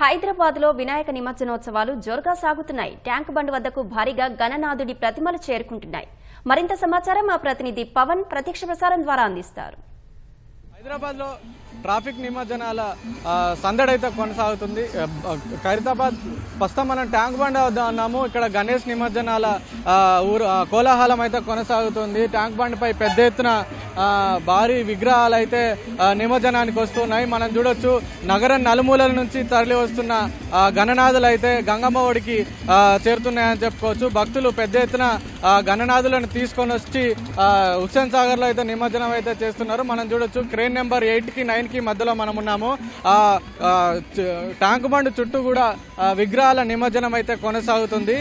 హైదరాబాద్లో వినాయక నిమజ్జనోత్సవాలు జోరుగా సాగుతున్నాయి. ట్యాంక్ బండ్ వద్దకు భారీగా గణనాథుడి ప్రతిమలు చేరుకుంటున్నాయి. మరింత సమాచారం మా ప్రతినిధి పవన్ ప్రత్యక్ష ప్రసారం ద్వారా అందిస్తారు. హైదరాబాద్లో ట్రాఫిక్ నిమజ్జనాల సందడైతే సందడి అయితే కొనసాగుతుంది ఖైరతాబాద్ ప్రస్తుతం మనం ట్యాంక్ బండ్ వద్ద ఉన్నాము ఇక్కడ గణేష్ నిమజ్జనాల ఊరు కోలాహలం అయితే కొనసాగుతుంది. ట్యాంక్ బండ్పై పెద్ద ఎత్తున భారీ విగ్రహాలు అయితే నిమజ్జనానికి వస్తున్నాయి. మనం చూడొచ్చు నగరం నలుమూలల నుంచి తరలి వస్తున్న గణనాథులు అయితే గంగమ్మ ఒడికి చేరుతున్నాయని చెప్పుకోవచ్చు. భక్తులు పెద్ద ఎత్తున గణనాథులను తీసుకొని వచ్చి హుస్సేన్ సాగర్లో అయితే నిమజ్జనం అయితే చేస్తున్నారు. మనం చూడొచ్చు క్రేన్ నెంబర్ ఎయిట్కి నైన్ కి మధ్యలో మనం ఉన్నాము. ఆ ట్యాంక్ బండ్ చుట్టూ కూడా విగ్రహాల నిమజ్జనం అయితే కొనసాగుతుంది.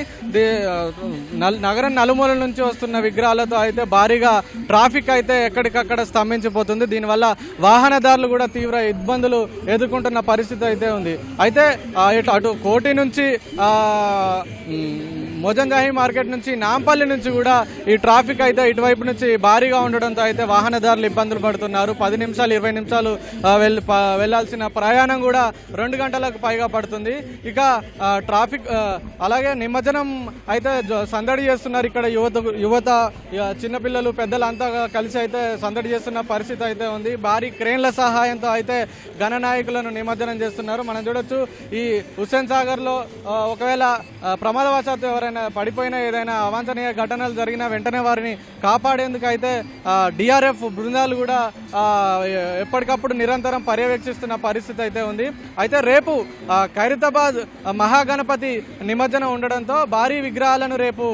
నగరం నలుమూల నుంచి వస్తున్న విగ్రహాలతో అయితే భారీగా ట్రాఫిక్ అయితే ఎక్కడికక్కడ స్తంభించిపోతుంది. దీనివల్ల వాహనదారులు కూడా తీవ్ర ఇబ్బందులు ఎదుర్కొంటున్న పరిస్థితి అయితే ఉంది. అయితే ఇటు అటు కోటి నుంచి మొజంజాహి మార్కెట్ నుంచి నాంపల్లి నుంచి కూడా ఈ ట్రాఫిక్ అయితే ఇటువైపు నుంచి భారీగా ఉండడంతో అయితే వాహనదారులు ఇబ్బందులు పడుతున్నారు. పది నిమిషాలు ఇరవై నిమిషాలు ఆ, వెళ్ళాల్సిన ప్రయాణం కూడా రెండు గంటలకు పైగా పడుతుంది. ఇక ట్రాఫిక్ అలాగే నిమజ్జనం అయితే సందడి చేస్తున్నారు ఇక్కడ యువత యువత చిన్నపిల్లలు పెద్దలు అంతా కలిసి అయితే సందడి చేస్తున్న పరిస్థితి అయితే ఉంది. భారీ క్రేన్ల సహాయంతో అయితే గణనాయకులను నిమజ్జనం చేస్తున్నారు. మనం చూడొచ్చు ఈ హుస్సేన్ సాగర్లో ఒకవేళ ప్రమాదవశాత్తు ఎవరైనా పడిపోయినా ఏదైనా అవాంఛనీయ ఘటనలు జరిగినా వెంటనే వారిని కాపాడేందుకు అయితే డిఆర్ఎఫ్ బృందాలు కూడా ఎప్పటికప్పుడు నిరంతరం పర్యవేక్షిస్తున్న పరిస్థితి అయితే ఉంది. అయితే రేపు ఖైరతాబాద్ మహాగణపతి నిమజ్జనం ఉండడంతో భారీ విగ్రహాలను రేపు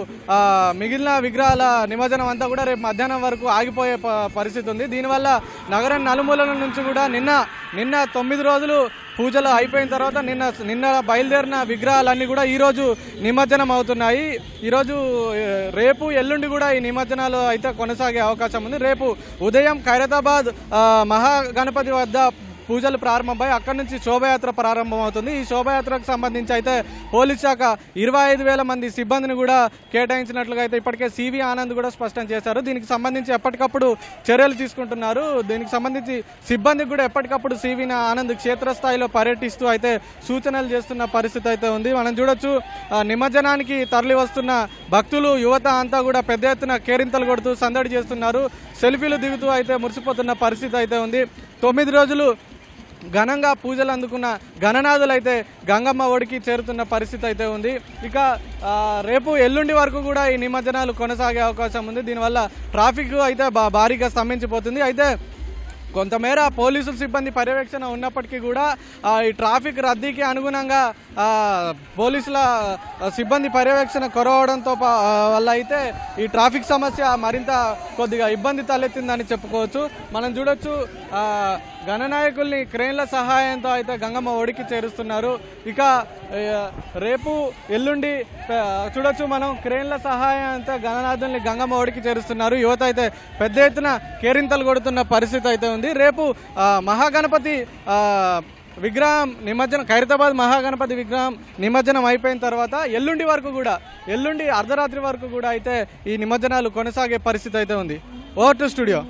మిగిలిన విగ్రహాల నిమజ్జనం అంతా కూడా రేపు మధ్యాహ్నం వరకు ఆగిపోయే పరిస్థితి ఉంది. దీనివల్ల నగరం నలుమూలల నుంచి కూడా నిన్న నిన్న తొమ్మిది రోజులు పూజలు అయిపోయిన తర్వాత నిన్న నిన్న బయలుదేరిన విగ్రహాలన్నీ కూడా ఈరోజు నిమజ్జనం అవుతున్నాయి. ఈరోజు రేపు ఎల్లుండి కూడా ఈ నిమజ్జనాలు అయితే కొనసాగే అవకాశం ఉంది. రేపు ఉదయం ఖైరతాబాద్ మహాగణపతి వద్ద పూజలు ప్రారంభమై అక్కడి నుంచి శోభయాత్ర ప్రారంభమవుతుంది. ఈ శోభయాత్రకు సంబంధించి అయితే పోలీస్ శాఖ ఇరవై ఐదు వేల మంది సిబ్బందిని కూడా కేటాయించినట్లుగా అయితే ఇప్పటికే సివి ఆనంద్ కూడా స్పష్టం చేశారు. దీనికి సంబంధించి ఎప్పటికప్పుడు చర్యలు తీసుకుంటున్నారు. దీనికి సంబంధించి సిబ్బందికి కూడా ఎప్పటికప్పుడు సివి ఆనంద్ క్షేత్రస్థాయిలో పర్యటిస్తూ అయితే సూచనలు చేస్తున్న పరిస్థితి అయితే ఉంది. మనం చూడొచ్చు నిమజ్జనానికి తరలి వస్తున్న భక్తులు యువత అంతా కూడా పెద్ద ఎత్తున కేరింతలు కొడుతూ సందడి చేస్తున్నారు. సెల్ఫీలు దిగుతూ అయితే మురిసిపోతున్న పరిస్థితి అయితే ఉంది. తొమ్మిది రోజులు ఘనంగా పూజలు అందుకున్న ఘననాథులు అయితే గంగమ్మ ఒడికి చేరుతున్న పరిస్థితి అయితే ఉంది. ఇక రేపు ఎల్లుండి వరకు కూడా ఈ నిమజ్జనాలు కొనసాగే అవకాశం ఉంది. దీనివల్ల ట్రాఫిక్ అయితే భారీగా స్తంభించిపోతుంది. అయితే కొంతమేర పోలీసుల సిబ్బంది పర్యవేక్షణ ఉన్నప్పటికీ కూడా ఈ ట్రాఫిక్ రద్దీకి అనుగుణంగా పోలీసుల సిబ్బంది పర్యవేక్షణ కొరవడంతో పా- వల్ల అయితే ఈ ట్రాఫిక్ సమస్య మరింత కొద్దిగా ఇబ్బంది తలెత్తిందని చెప్పుకోవచ్చు. మనం చూడొచ్చు గణనాయకుల్ని క్రేన్ల సహాయంతో అయితే గంగమ్మ ఒడికి చేరుస్తున్నారు. ఇక రేపు ఎల్లుండి చూడొచ్చు మనం క్రేన్ల సహాయంతో గణనాథుల్ని గంగమ్మ ఒడికి చేరుస్తున్నారు. యువత అయితే పెద్ద ఎత్తున కేరింతలు కొడుతున్న పరిస్థితి అయితే ఉంది. రేపు మహాగణపతి విగ్రహం నిమజ్జనం ఖైరతాబాద్ మహాగణపతి విగ్రహం నిమజ్జనం అయిపోయిన తర్వాత ఎల్లుండి వరకు కూడా ఎల్లుండి అర్ధరాత్రి వరకు కూడా అయితే ఈ నిమజ్జనాలు కొనసాగే పరిస్థితి అయితే ఉంది. Over to studio.